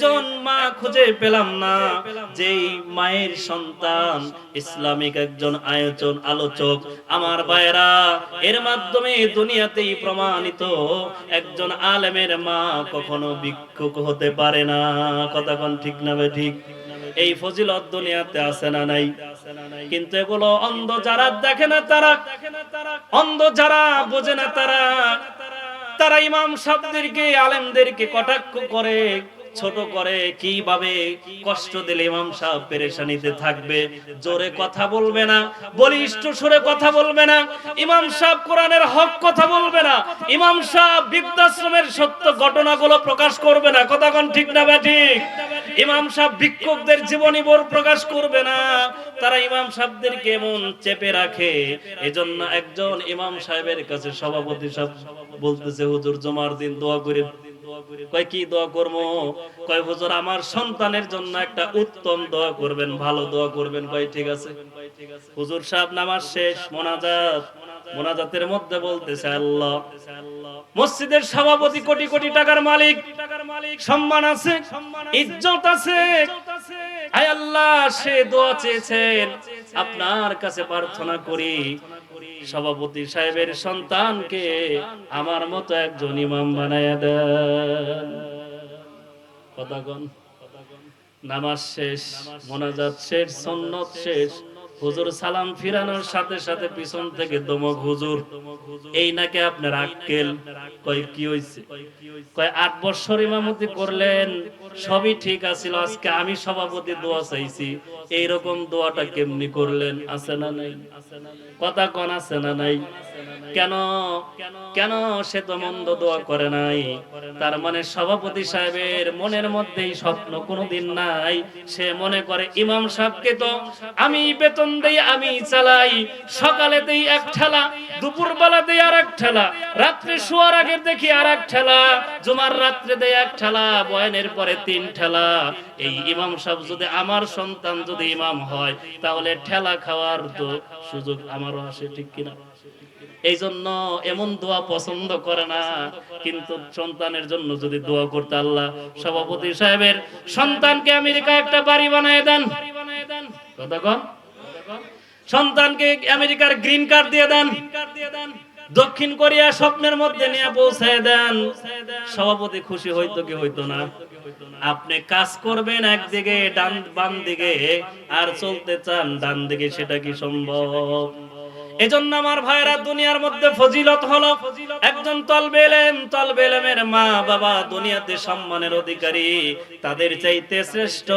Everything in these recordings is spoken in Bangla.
একজন মা খুঁজে পেলাম না। যেই মায়ের সন্তান, ইসলামিক একজন আয়োজন আলোচক। আমার ভাইরা এর মাধ্যমে দুনিয়াতেই প্রমাণিত, একজন আলেমের মা কখনো ভিক্ষুক হতে পারে না। কথা কোন ঠিক না ঠিক? এই ফজিলত দুনিয়াতে আছে না নাই? কিন্তু এগুলো অন্ধ যারা দেখে না তারা, অন্ধ যারা বোঝে না তারা তারা ইমাম সাহেবদেরকে, আলেমদেরকে কটাক্ষ করে। ছোট করে কীভাবে কষ্ট দিলে ইমাম সাহেব পেরেশানিতে থাকবে? জোরে কথা বলবে না, বলিষ্ঠ সুরে কথা বলবে না, ইমাম সাহেব কোরআনের হক কথা বলবে না, ইমাম সাহেব বৃদ্ধাশ্রমের সত্য ঘটনাগুলো প্রকাশ করবে না, কথা কোন ঠিক না ব্যাঠিক ইমাম সাহেব ভিক্ষুকদের জীবনী বোর প্রকাশ করবে না, তারা ইমাম সাহেবদেরকে এমন চেপে রাখে, এজন্য একজন ইমাম সাহেবের কাছে সভাপতি সাহেব বলতেছে, হুজুর জমার দিন দোয়া করে কয় কি দোয়া করব? কয়, হুজুর, আমার সন্তানের জন্য একটা উত্তম দোয়া করবেন, ভালো দোয়া করবেন। কয়, ঠিক আছে। হুজুর সাহেব নামাজ শেষ, মোনাজাত। মোনাজাতের মধ্যে বলতেছে, আল্লাহ, মসজিদের সভাপতি কোটি কোটি টাকার মালিক, সম্মান আছে, ইজ্জত আছে। আয় আল্লাহ, সে দোয়া চেয়েছেন। আপনার কাছে প্রার্থনা করি সভাপতি সাহেবের সন্তানকে আমার মতো একজন ইমাম বানায়া দেন। কথা কন নামাজ শেষ, মোনাজাত শেষ, সন্নত শেষ, হুজুর সালাম ফিরানোর সাথে সাথে পিছন থেকে দমক হুজুর, এই নাকি আপনার আক্কেল? কয়, কি হইছে? কয়, আট বছর ইমামতি করলেন, সবই ঠিক আছিল, আজকে আমি সভাপতি দোয়া চাইছি, এইরকম দোয়াটা কেমনি করলেন আছে না নাই আছে না নাই? কথা কন আছে না নাই? কেন? কেন সে তো মন্দ দোয়া করে নাই? তার মানে সভাপতি সাহেবের মনের মধ্যেই স্বপ্ন কোনোদিন নাই। সে মনে করে, ইমাম সাহেবকে তো আমি বেতন দেই, আমি চালাই। সকালে দেই এক ঠেলা দুপুর বেলা দেই আর এক ঠেলা, রাত্রে শোয়ার আগে দেখি আর এক ঠেলা, জুমার রাত্রে দেই এক ঠেলা, বয়ানের পরে তিন ঠেলা। এই ইমাম সাহেব যদি আমার সন্তান যদি ইমাম হয়, তাহলে ঠেলা খাওয়ার তো সুযোগ আমারও আসে ঠিক কিনা? এই জন্য এমন দোয়া পছন্দ করে না, কিন্তু সন্তানের জন্য যদি দোয়া করতে আল্লাহ সভাপতি সাহেবের সন্তানকে আমেরিকা একটা বাড়ি বানায় দেন। সন্তানকে আমেরিকার গ্রিন কার্ড দিয়ে দেন। দক্ষিণ কোরিয়া স্বপ্নের মধ্যে নিয়ে পৌঁছায় দেন। সভাপতি খুশি হইতো কি হইতো না? আপনি কাজ করবেন একদিকে, ডান বাম দিকে আর চলতে চান ডান দিকে সেটা কি সম্ভব? এজন্য আমার ভাইরা দুনিয়ার মধ্যে ফজিলত হলো একজন তলবে এলেম তলবে এলেমের মা বাবা দুনিয়াতে সম্মানের অধিকারী, তাদের চাইতে শ্রেষ্ঠ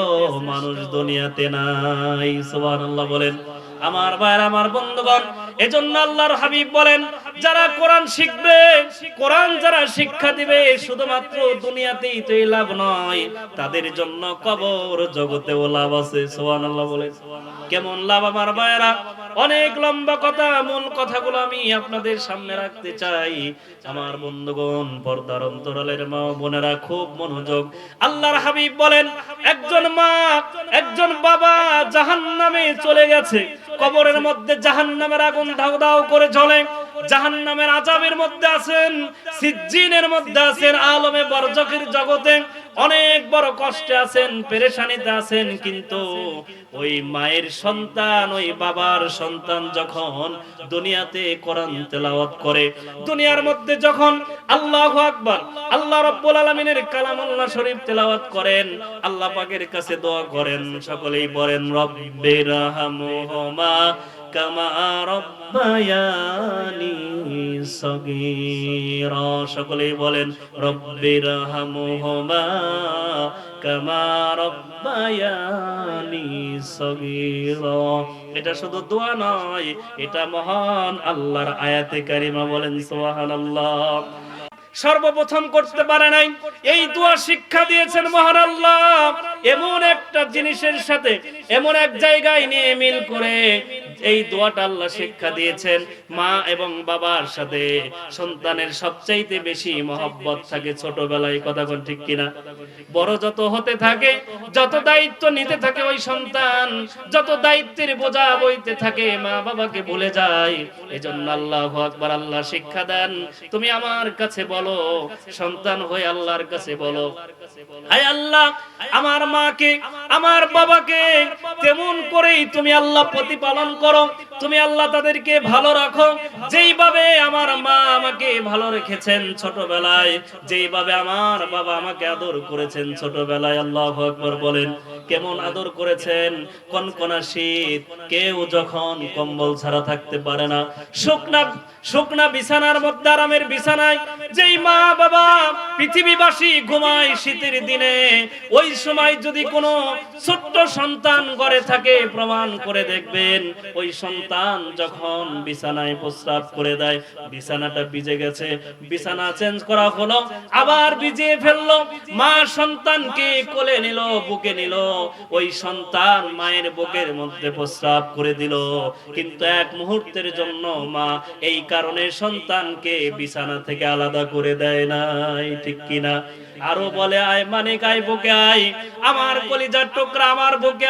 মানুষ দুনিয়াতে নাই। সুবহানাল্লাহ বলেন। আমার ভাইর আমার বন্ধুগণ, এজন্য আল্লাহর হাবিব বলেন, যারা কোরআন শিখবে, কোরআন যারা শিক্ষা দিবে, শুধুমাত্র দুনিয়াতেই তো লাভ নয়, তাদের জন্য কবর জগতেও লাভ আছে। সুবহানাল্লাহ বলেন। কেমন লাভ আমার ভাইরা অনেক লম্বা কথা, মূল কথাগুলো আমি আপনাদের সামনে রাখতে চাই। আমার বন্ধুগণ, পর্দার অন্তরালের মা বোনেরা, খুব মনোযোগ। আল্লাহর হাবিব বলেন, একজন মা, একজন বাবা জাহান্নামে চলে গেছে। কবরের মধ্যে জাহান্নামের আগুন দাউ দাউ করে জ্বলে। জাহান্নামের আজাবের মধ্যে আছেন, সিজ্জিনের মধ্যে আছেন, আলমে বরজকের জগতে। অনেক বড় কষ্টে আছেন, পেরেশানিতে আছেন, কিন্তু ওই মায়ের সন্তান, ওই বাবার সন্তান যখন দুনিয়াতে কোরআন তেলাওয়াত করে, দুনিয়ার মধ্যে যখন আল্লাহু আকবার, আল্লাহ রাব্বুল আলামিনের কালামুল্লাহ শরীফ তেলাওয়াত করেন, আল্লাহ পাকের কাছে দোয়া করেন, সকলেই বলেন রব্বির হামহুমা সকলেই বলেন রব্বির হামহুমা কামা রব্বায়ানি সগীরা। এটা শুধু দোয়া নয়, এটা মহান আল্লাহর আয়াতে কারিমা বলেন, সুবহানাল্লাহ। সর্বপ্রথম করতে পারে নাই, এই দোয়া শিক্ষা দিয়েছেন মহান আল্লাহ। এমন একটা জিনিসের সাথে, এমন এক জায়গায় নিয়ে মিল করে এই দোয়াটা আল্লাহ শিক্ষা দিয়েছেন মা এবং বাবার সাথে। সন্তানের সবচাইতে বেশি মহব্বত থাকে ছোটবেলায়, কথা কোন ঠিক কিনা? বড় যত হতে থাকে, যত দায়িত্ব নিতে থাকে ওই সন্তান, যত দায়িত্বের বোঝা বইতে থাকে, মা বাবাকে ভুলে যায়। এজন্য আল্লাহ আকবার, আল্লাহ শিক্ষা দেন, তুমি আমার কাছে বলো, সন্তান হয়ে আল্লাহর কাছে বলো। হায় আল্লাহ, আমার মাকে, আমার বাবাকে, তেমন করেই তুমি আল্লাহ প্রতিপালন করো। তুমি আল্লাহ তাদেরকে ভালো রাখো। যেইভাবে আমার মা আমাকে ভালো রেখেছেন ছোটবেলায়, যেইভাবে আমার বাবা আমাকে আদর করেছেন ছোটবেলায়, আল্লাহ আকবর বলেন, কেমন আদর করেছেন? কনকনা শীত, কেউ যখন কম্বল ছাড়া থাকতে পারে না। শুকনা শুকনা বিছানার মধ্যে আরামের বিছানায় যেই মা বাবা পৃথিবীবাসী ঘুমায় শীতের দিনে, ওই সময় যদি কোনো ছোট্ট সন্তান ঘরে থাকে, প্রমাণ করে দেখবেন, ওই সন্তান যখন বিছানায় প্রস্রাব করে দেয়, বিছানাটা ভিজে গেছে, বিছানা চেঞ্জ করা হলো, আবার ভিজিয়ে ফেলল, মা সন্তানকে কোলে নিল, বুকে নিল, ওই সন্তান মায়ের বুকের মধ্যে প্রস্রাব করে দিল। কিন্তু এক মুহূর্তের জন্য মা এই কারণে সন্তানকে বিছানা থেকে আলাদা করে দেয় নাই। ঠিক কিনা? আরও বলে, আয় মানে গায়ে বুকে আয়। আমার কলিজার টুকরা আমার বুকে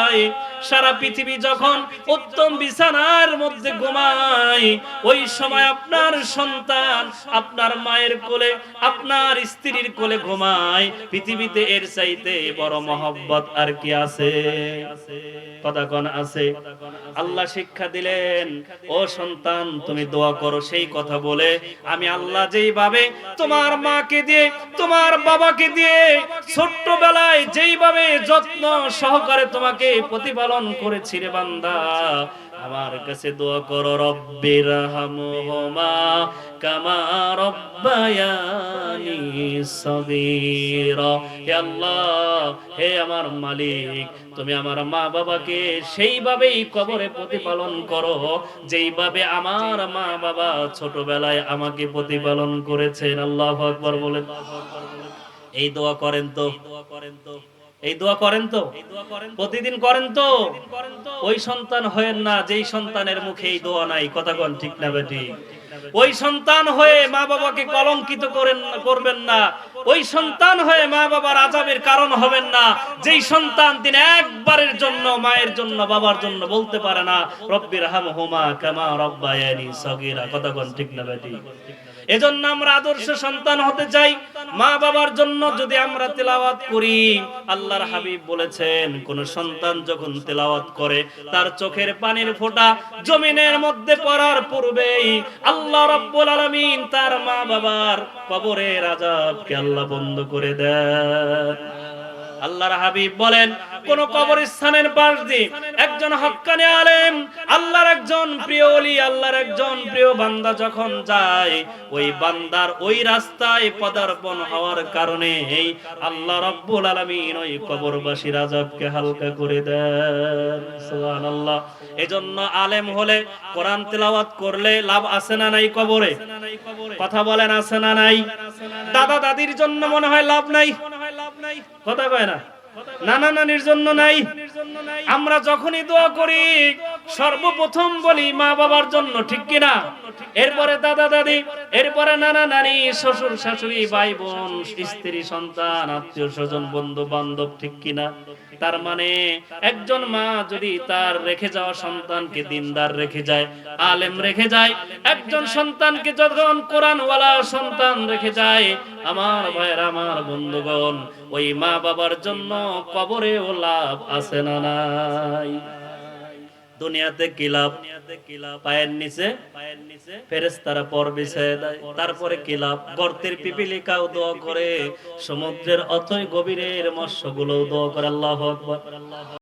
আয়। সারা পৃথিবী যখন উত্তম বিছানার মধ্যে ঘুমায়, ওই সময় আপনার সন্তান আপনার মায়ের কোলে, আপনার স্ত্রীর কোলে ঘুমায়। পৃথিবীতে এর চাইতে বড় মহব্বত আর কি আছে? কথা আছে? আল্লাহ শিক্ষা দিলেন, ও সন্তান, তুমি দোয়া করো, সেই কথা বলে আমি আল্লাহ যেইভাবে তোমার মাকে দিয়ে, তোমার বাবাকে দিয়ে ছোট্টবেলায় যেইভাবে যত্ন সহকারে তোমাকে প্রতিপালন করেছি রে বান্দা। আমার কাছে দোয়া করো রব্বির হামহুমা কামা রব্বায়ানি সগীরা। হে আল্লাহ, হে আমার মালিক, তুমি আমার মা বাবাকে সেইভাবেই কবরে প্রতিপালন করো, যেইভাবে আমার মা বাবা ছোটবেলায় আমাকে প্রতিপালন করেছেন। আল্লাহ আকবার বলেন। এই দোয়া করেন তো দোয়া করেন তো। এই দোয়া করেন তো। প্রতিদিন করেন তো। ওই সন্তান হয়েন না যেই সন্তানের মুখে এই দোয়া নাই কথা কন ঠিক না বেটি? ওই সন্তান হয়ে মা বাবাকে কলঙ্কিত করেন করবেন না। ওই সন্তান হয়ে মা বাবার আজাবের কারণ হবেন না। যেই সন্তান তিনি একবারের জন্য মায়ের জন্য বাবার জন্য বলতে পারে না রব্বির হাম হোমা কামা রব্বায়ানি সগিরা কথা কন ঠিক না বেটি। এজন্য আমরা আদর্শ সন্তান হতে চাই। মা বাবার জন্য যদি আমরা তেলাওয়াত করি, আল্লাহর হাবিব বলেছেন, কোন সন্তান যখন তেলাওয়াত করে, তার চোখের পানির ফোঁটা জমিনের মধ্যে পড়ার পূর্বেই আল্লাহ রব্বুল আলামিন তার মা বাবার কবরের আজাবকে আল্লাহ বন্ধ করে দেন। আল্লাহর হাবিব বলেন, কোন কবরস্থানের পাশ দিয়ে একজন হক্কানি আলেম, আল্লাহর একজন প্রিয় ওলি, আল্লাহর একজন প্রিয় বান্দা যখন যায়, ওই বান্দার ওই রাস্তায় পদার্পণ হওয়ার কারণে আল্লাহ রাব্বুল আলামিন ওই কবরবাসীর আযাবকে হালকা করে দেন। সুবহানাল্লাহ। এজন্য আলেম হলে কোরআন তেলাওয়াত করলে লাভ আছে না নাই কবরে? কথা বলেন, আছে না নাই? দাদা দাদির জন্য মনে হয় লাভ নাই? কথা কয় না? নানা নানির জন্য নাই। আমরা যখনই দোয়া করি সর্বপ্রথম বলি মা বাবার জন্য, ঠিক কিনা? এরপরে দাদা দাদি, এরপরে নানা নানি, শ্বশুর শাশুড়ি ভাই বোন স্ত্রী, সন্তান, আত্মীয় স্বজন বন্ধু বান্ধব ঠিক কিনা? তার মানে একজন মা যদি তার রেখে যাওয়া সন্তানকে দিনদার রেখে যায়, আলেম রেখে যায়, একজন সন্তানকে যখন কোরআনওয়ালা সন্তান রেখে যায়, আমার ভাইয়ের, আমার বন্ধুগণ, ওই মা বাবার জন্য কবরেও লাভ আছে না নাই? দুনিয়াতে কি লাভ পায়ের নিচে পায়ের নিচে ফেরেশতারা পর বিছায় দেয়। তারপরে কিলাপ, গর্তের পিপিলিকাও দোয়া করে, সমুদ্রের অথই গভীরের মৎস্যগুলো দোয়া করে। আল্লাহ আকবার।